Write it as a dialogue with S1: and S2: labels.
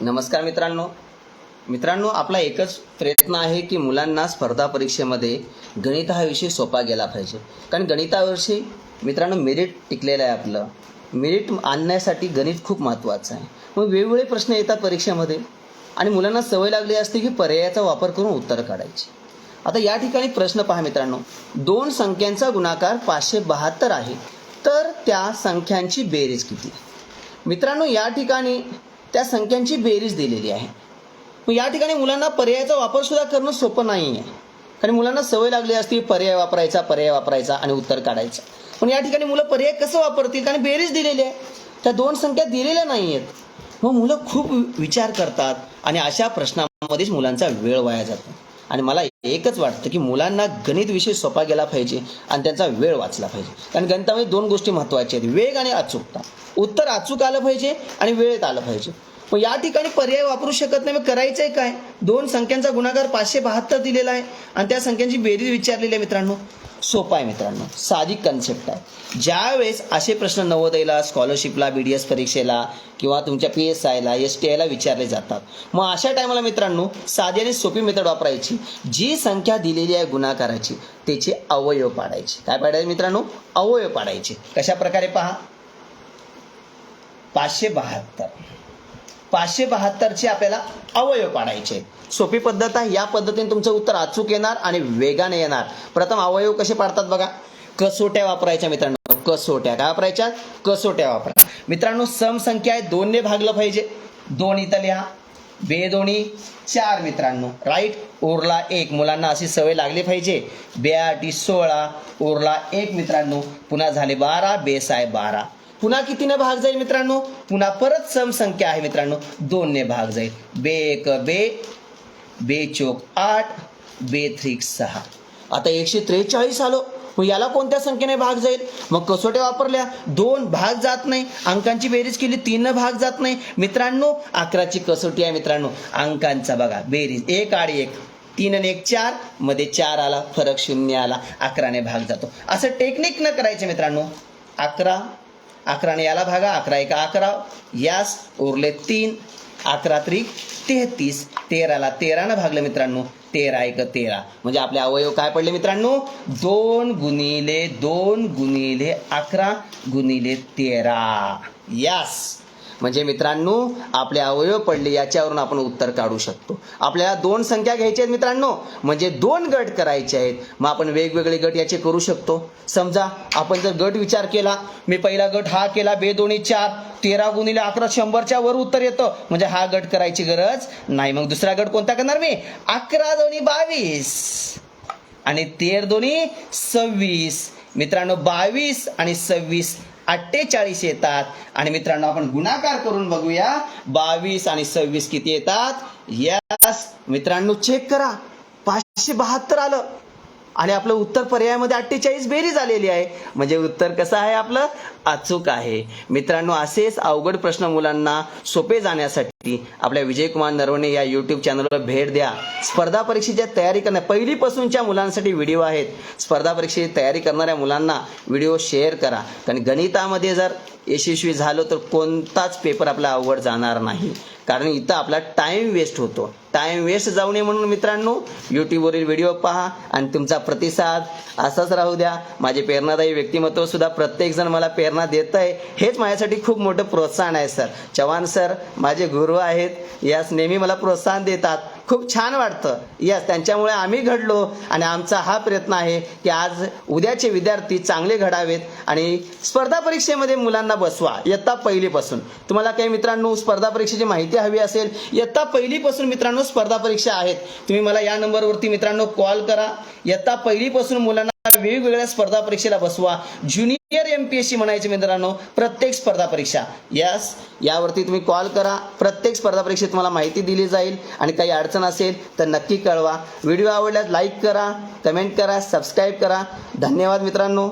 S1: नमस्कार मित्रांनो. मित्रांनो आपला एकच प्रयत्न आहे की मुलांना स्पर्धा परीक्षेमध्ये गणित हा विषय सोपा गेला पाहिजे. कारण गणिताविषयी मित्रांनो मेरिट टिकलेलं आहे आपलं. मेरिट आणण्यासाठी गणित खूप महत्त्वाचं आहे. मग वेगवेगळे प्रश्न येतात परीक्षेमध्ये आणि मुलांना सवय लागली असते की पर्यायाचा वापर करून उत्तर काढायची. आता या ठिकाणी प्रश्न पहा मित्रांनो. दोन संख्यांचा गुणाकार पाचशे बहात्तर आहे. तर त्या संख्यांची बेरीज किती? मित्रांनो या ठिकाणी त्या संख्यांची बेरीज दिलेली आहे. मग या ठिकाणी मुलांना पर्यायाचा वापर सुद्धा करणं सोपं नाही आहे कारण मुलांना सवय लागली असती पर्याय वापरायचा पर्याय वापरायचा आणि उत्तर काढायचं. पण या ठिकाणी मुलं पर्याय कसं वापरतील? कारण बेरीज दिलेली आहे. त्या दोन संख्या दिलेल्या नाही आहेत मग मुलं खूप विचार करतात आणि अशा प्रश्नामध्येच मुलांचा वेळ वाया जातो. आणि मला एकच वाटतं की मुलांना गणित विषय सोपा गेला पाहिजे आणि त्यांचा वेळ वाचला पाहिजे. कारण गणितामध्ये दोन गोष्टी महत्त्वाच्या आहेत. वेग आणि अचूकता. उत्तर अचूक आलं पाहिजे आणि वेळेत आलं पाहिजे. मग या ठिकाणी पर्याय वापरू शकत नाही. मग करायचं आहे काय? दोन संख्यांचा गुणाकार पाचशे बहात्तर दिलेला आहे. आणि त्या संख्यांची बेरीज विचारलेली आहे मित्रांनो. सोपा आहे मित्रांनो. साधी कन्सेप्ट आहे. ज्यावेळेस असे प्रश्न नवोदयला स्कॉलरशिपला बी डी एस परीक्षेला किंवा तुमच्या पी एस आयला एस टी आयला विचारले जातात. मग अशा टायमाला मित्रांनो साधी आणि सोपी मेथड वापरायची. जी संख्या दिलेली आहे गुणाकाराची त्याचे अवयव पाडायचे. काय पाडायचे मित्रांनो? अवयव पाडायचे. कशा प्रकारे पहा? पाचशे बहात्तर. पाचशे बहात्तरचे आपल्याला अवयव पाडायचे. सोपी पद्धत आहे. या पद्धतीने तुमचं उत्तर अचूक येणार आणि वेगाने येणार. प्रथम अवयव कसे पाडतात बघा. कसोट्या वापरायच्या मित्रांनो. कसोट्या. काय वापरायच्या? कसोट्या वापरा. मित्रांनो सम संख्या आहे. दोनने भागलं पाहिजे. दोन इथं लिहा. बे दोन्ही. चार मित्रांनो. राईट उरला एक. मुलांना अशी सवय लागली पाहिजे. बे आठी सोळा. उरला एक मित्रांनो. पुन्हा झाले बारा. बेस आहे बारा. पुन्हा कितीने भाग जाईल मित्रांनो? पुन्हा परत सम संख्या आहे मित्रांनो. दोनने भाग जाईल. बे एक बे बे चोक आठ बे थ्री सहा. आता एकशे त्रेचाळीस आलो. मग याला कोणत्या संख्येने भाग जाईल? मग कसोट्या वापरल्या. दोन भाग जात नाही. अंकांची बेरीज केली तीन भाग जात नाही. मित्रांनो अकराची कसोटी आहे मित्रांनो. अंकांचा बघा बेरीज एक आड एक. तीन आणि एक चार. मध्ये चार आला फरक शून्य आला. अकराने भाग जातो. असं टेक्निक न करायचं मित्रांनो. अकरा अकराने याला भागा अकरा एक अकरा. यास उरले तीन. अकरा त्रिक तेहतीस. तेराला तेरानं भागलं मित्रांनो. तेरा एक तेरा. म्हणजे आपले अवयव काय पडले मित्रांनो? दोन गुणिले दोन गुणिले अकरा गुणिले तेरा. यास. म्हणजे मित्रांनो आपले अवयव पडले याच्यावरून आपण उत्तर काढू शकतो. आपल्याला दोन संख्या घ्यायच्या आहेत मित्रांनो म्हणजे दोन गट करायचे आहेत. मग आपण वेगवेगळे गट याचे करू शकतो. समजा आपण जर गट विचार केला मी पहिला गट हा केला बे दोन्ही चार तेरा गुणिले अकरा शंभरच्या वर उत्तर येतं. म्हणजे हा गट करायची गरज नाही. मग दुसरा गट कोणता करणार मी? अकरा दोन्ही बावीस. आणि तेर दोन्ही सव्वीस. मित्रांनो बावीस आणि सव्वीस अठ्ठेचाळीस येतात. आणि मित्रांनो आपण गुणाकार करून बघूया. बावीस आणि सव्वीस किती येतात? यस मित्रांनो चेक करा. पाचशे बहात्तर आलं. आणि आपलं उत्तर पर्यायामध्ये अठ्ठेचाळीस बेरीज आलेली आहे. म्हणजे उत्तर कसं आहे आपलं? अचूक आहे. मित्रांनो असेच अवघड प्रश्न मुलांना सोपे जाण्यासाठी आपल्या विजयकुमार नरवणे या यूट्यूब चॅनलवर भेट द्या. स्पर्धा परीक्षेच्या तयारी करण्या पहिलीपासूनच्या मुलांसाठी व्हिडिओ आहेत. स्पर्धा परीक्षेची तयारी करणाऱ्या मुलांना व्हिडिओ शेअर करा. कारण गणितामध्ये जर यशस्वी झालो तर कोणताच पेपर आपला अवघड जाणार नाही. कारण इथं आपला टाईम वेस्ट होतो. टाईम वेस्ट जाऊ नये म्हणून मित्रांनो यूट्यूबवरील व्हिडिओ पहा आणि तुमचा प्रतिसाद असाच राहू द्या. माझे प्रेरणादायी व्यक्तिमत्व सुद्धा प्रत्येकजण मला प्रेरणा देत आहे हेच माझ्यासाठी खूप मोठं प्रोत्साहन आहे सर चव्हाण सर माझे गुरु आहेत. यास नेहमी मला प्रोत्साहन देतात. खूप छान वाटतं. यस त्यांच्यामुळे आम्ही घडलो आणि आमचा हा प्रयत्न आहे की आज उद्याचे विद्यार्थी चांगले घडावेत आणि स्पर्धा परीक्षेमध्ये मुलांना बसवा. इयत्ता पहिलीपासून. तुम्हाला काही मित्रांनो स्पर्धा परीक्षेची माहिती हवी असेल इयत्ता पहिलीपासून मित्रांनो स्पर्धा परीक्षा आहेत. तुम्ही मला या नंबरवरती मित्रांनो कॉल करा. इयत्ता पहिलीपासून मुलांना वेगवेगळ्या स्पर्धा परीक्षेला बसवा. Junior M P S C म्हणायचे मित्रांनो प्रत्येक स्पर्धा परीक्षा. यस यावरती तुम्ही कॉल करा. प्रत्येक स्पर्धा परीक्षेत तुम्हाला माहिती दिली जाईल आणि काही अडचण असेल तर नक्की कळवा. व्हिडिओ आवडल्यास लाईक करा कमेंट करा सबस्क्राईब करा. धन्यवाद मित्रांनो.